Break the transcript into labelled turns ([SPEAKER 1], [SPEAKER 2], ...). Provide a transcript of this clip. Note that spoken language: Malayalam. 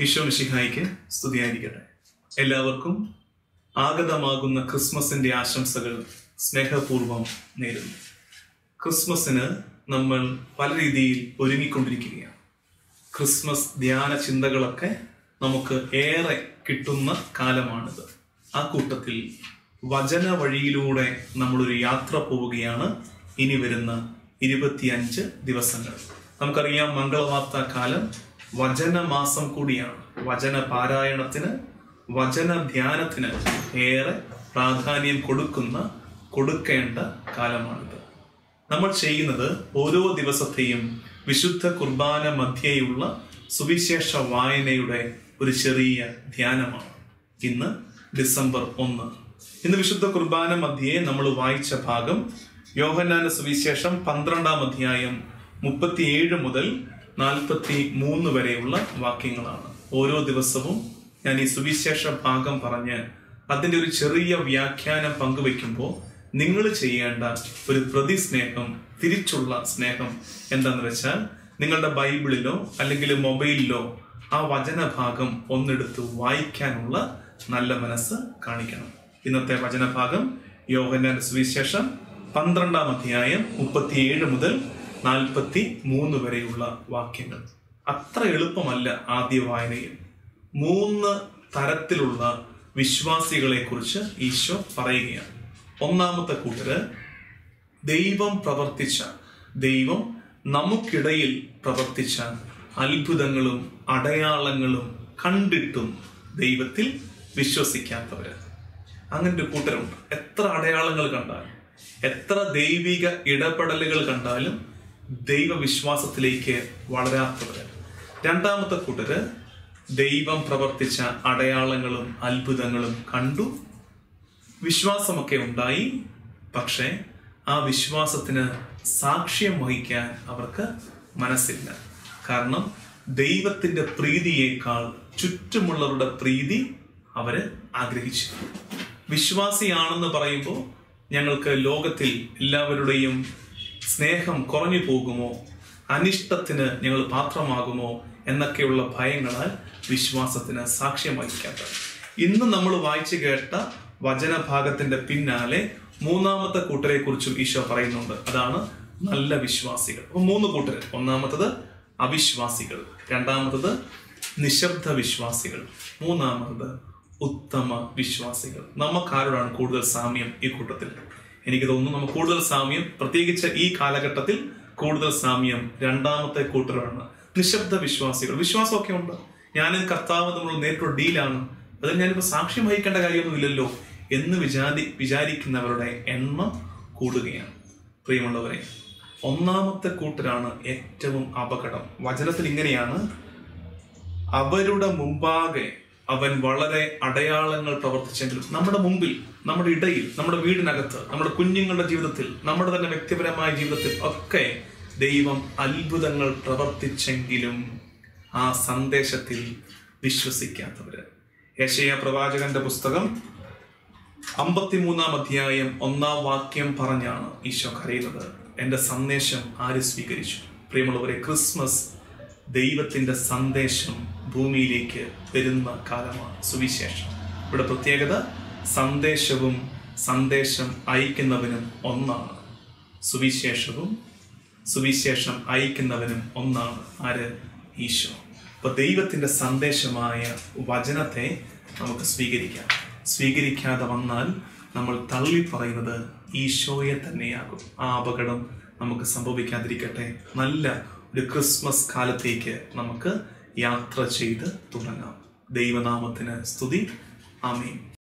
[SPEAKER 1] ഈശോ മിശിഹായിക്ക് സ്തുതിയായിരിക്കട്ടെ. എല്ലാവർക്കും ആഗതമാകുന്ന ക്രിസ്മസിന്റെ ആശംസകൾ സ്നേഹപൂർവം നേരുന്നു. ക്രിസ്മസിന് നമ്മൾ പല രീതിയിൽ ഒരുങ്ങിക്കൊണ്ടിരിക്കുകയാണ്. ക്രിസ്മസ് ധ്യാന ചിന്തകളൊക്കെ നമുക്ക് ഏറെ കിട്ടുന്ന കാലമാണിത്. ആ കൂട്ടത്തിൽ വചന വഴിയിലൂടെ നമ്മളൊരു യാത്ര പോവുകയാണ് ഇനി വരുന്ന ഇരുപത്തിയഞ്ച് ദിവസങ്ങൾ. നമുക്കറിയാം മംഗളവാർത്ത കാലം വചനമാസം കൂടിയാണ് വചന പാരായണത്തിന് വചന ധ്യാനത്തിന് ഏറെ പ്രാധാന്യം കൊടുക്കുന്ന കൊടുക്കേണ്ട കാലമാണിത്. നമ്മൾ ചെയ്യുന്നത് ഓരോ ദിവസത്തെയും വിശുദ്ധ കുർബാന മധ്യേയുള്ള സുവിശേഷ വായനയുടെ ഒരു ചെറിയ ധ്യാനമാണ്. ഇന്ന് ഡിസംബർ ഒന്ന്. ഇന്ന് വിശുദ്ധ കുർബാന മധ്യേ നമ്മൾ വായിച്ച ഭാഗം യോഹന്നാന സുവിശേഷം പന്ത്രണ്ടാം അധ്യായം മുപ്പത്തിയേഴ് മുതൽ നാൽപ്പത്തി മൂന്ന് വരെയുള്ള വാക്യങ്ങളാണ്. ഓരോ ദിവസവും ഞാൻ ഈ സുവിശേഷ ഭാഗം പറഞ്ഞ് അതിന്റെ ഒരു ചെറിയ വ്യാഖ്യാനം പങ്കുവെക്കുമ്പോൾ നിങ്ങൾ ചെയ്യേണ്ട ഒരു പ്രതിസ്നേഹം തിരിച്ചുള്ള സ്നേഹം എന്താന്ന് വെച്ചാൽ നിങ്ങളുടെ ബൈബിളിലോ അല്ലെങ്കിൽ മൊബൈലിലോ ആ വചനഭാഗം ഒന്നെടുത്ത് വായിക്കാനുള്ള നല്ല മനസ്സ് കാണിക്കണം. ഇന്നത്തെ വചനഭാഗം യോഹന്നാന്റെ സുവിശേഷം പന്ത്രണ്ടാം അധ്യായം മുപ്പത്തിയേഴ് മുതൽ നാൽപ്പത്തി മൂന്ന് വരെയുള്ള വാക്യങ്ങൾ. അത്ര എളുപ്പമല്ല ആദ്യ വായനയിൽ. മൂന്ന് തരത്തിലുള്ള വിശ്വാസികളെ കുറിച്ച് ഈശോ പറയുകയാണ്. ഒന്നാമത്തെ കൂട്ടര് ദൈവം പ്രവർത്തിച്ച ദൈവം നമുക്കിടയിൽ പ്രവർത്തിച്ച അത്ഭുതങ്ങളും അടയാളങ്ങളും കണ്ടിട്ടും ദൈവത്തിൽ വിശ്വസിക്കാത്തവർ അങ്ങനെ ഒരു കൂട്ടരുണ്ട്. എത്ര അടയാളങ്ങൾ കണ്ടാലും എത്ര ദൈവിക ഇടപെടലുകൾ കണ്ടാലും ദൈവവിശ്വാസത്തിലേക്ക് വളരാത്തവര് രണ്ടാമത്തെ കൂട്ടര് ദൈവം പ്രവർത്തിച്ച അടയാളങ്ങളും അത്ഭുതങ്ങളും കണ്ടു. വിശ്വാസമൊക്കെ ഉണ്ടായി. പക്ഷേ ആ വിശ്വാസത്തിന് സാക്ഷ്യം വഹിക്കാൻ അവർക്ക് മനസ്സില്ല. കാരണം ദൈവത്തിന്റെ പ്രീതിയേക്കാൾ ചുറ്റുമുള്ളവരുടെ പ്രീതി അവർ ആഗ്രഹിച്ചു വിശ്വാസിയാണെന്ന് പറയുമ്പോൾ ഞങ്ങൾക്ക് ലോകത്തിൽ എല്ലാവരുടെയും സ്നേഹം കുറഞ്ഞു പോകുമോ? അനിഷ്ടത്തിന് ഞങ്ങൾ പാത്രമാകുമോ? എന്നൊക്കെയുള്ള ഭയങ്ങളാൽ വിശ്വാസത്തിന് സാക്ഷ്യം വഹിക്കാത്തത് ഇന്ന് നമ്മൾ വായിച്ചു കേട്ട വചനഭാഗത്തിന്റെ പിന്നാലെ മൂന്നാമത്തെ കൂട്ടരെ കുറിച്ചും ഈശോ പറയുന്നുണ്ട്. അതാണ് നല്ല വിശ്വാസികൾ. അപ്പൊ മൂന്ന് കൂട്ടർ ഒന്നാമത്തത് അവിശ്വാസികൾ. രണ്ടാമത്തത് നിശബ്ദ വിശ്വാസികൾ. മൂന്നാമത്തത് ഉത്തമ വിശ്വാസികൾ. നമുക്കാരോടാണ് കൂടുതൽ സാമ്യം ഈ കൂട്ടത്തിൽ? എനിക്ക് തോന്നുന്നു നമുക്ക് കൂടുതൽ സാമ്യം പ്രത്യേകിച്ച് ഈ കാലഘട്ടത്തിൽ കൂടുതൽ സാമ്യം രണ്ടാമത്തെ കൂട്ടരാണ്. നിശബ്ദ വിശ്വാസികൾ. വിശ്വാസമൊക്കെ ഉണ്ട്. ഞാൻ കർത്താവ് നമ്മൾ നേരിട്ടുള്ള ഡീലാണ്. അതിൽ ഞാനിപ്പോൾ സാക്ഷ്യം വഹിക്കേണ്ട കാര്യമൊന്നുമില്ലല്ലോ എന്ന് വിചാരി വിചാരിക്കുന്നവരുടെ എണ്ണം കൂടുകയാണ്. പ്രിയമുള്ളവരെ ഒന്നാമത്തെ കൂട്ടരാണ് ഏറ്റവും അപകടം. വചനത്തിൽ ഇങ്ങനെയാണ്. അവരുടെ മുമ്പാകെ അവൻ വളരെ അടയാളങ്ങൾ പ്രവർത്തിച്ചെങ്കിലും നമ്മുടെ മുമ്പിൽ നമ്മുടെ ഇടയിൽ നമ്മുടെ വീടിനകത്ത് നമ്മുടെ കുഞ്ഞുങ്ങളുടെ ജീവിതത്തിൽ നമ്മുടെ തന്നെ വ്യക്തിപരമായ ജീവിതത്തിൽ ഒക്കെ ദൈവം അത്ഭുതങ്ങൾ പ്രവർത്തിച്ചെങ്കിലും ആ സന്ദേശത്തിൽ വിശ്വസിക്കാത്തവര്. യശയ പ്രവാചകന്റെ പുസ്തകം അമ്പത്തിമൂന്നാം അധ്യായം ഒന്നാം വാക്യം പറഞ്ഞാണ് ഈശോ കരയുന്നത്. എന്റെ സന്ദേശം ആര് സ്വീകരിച്ചു? പ്രിയമുള്ളവരെ ക്രിസ്മസ് ദൈവത്തിന്റെ സന്ദേശം ഭൂമിയിലേക്ക് വരുന്ന കാലമാണ് സുവിശേഷം. ഇവിടെ പ്രത്യേകത സന്ദേശവും സന്ദേശം അയക്കുന്നവനും ഒന്നാണ്. സുവിശേഷവും സുവിശേഷം അയക്കുന്നവനും ഒന്നാണ്. ആര്? ഈശോ. അപ്പൊ ദൈവത്തിന്റെ സന്ദേശമായ വചനത്തെ നമുക്ക് സ്വീകരിക്കാം. സ്വീകരിക്കാതെ വന്നാൽ നമ്മൾ തള്ളി പറയുന്നത് ഈശോയെ തന്നെയാകും. ആ അപകടം നമുക്ക് സംഭവിക്കാതിരിക്കട്ടെ. നല്ല ഒരു ക്രിസ്മസ് കാലത്തേക്ക് നമുക്ക് യാത്ര ചെയ്ത് തുടങ്ങാം. ദൈവനാമത്തിന് സ്തുതി. ആമീൻ.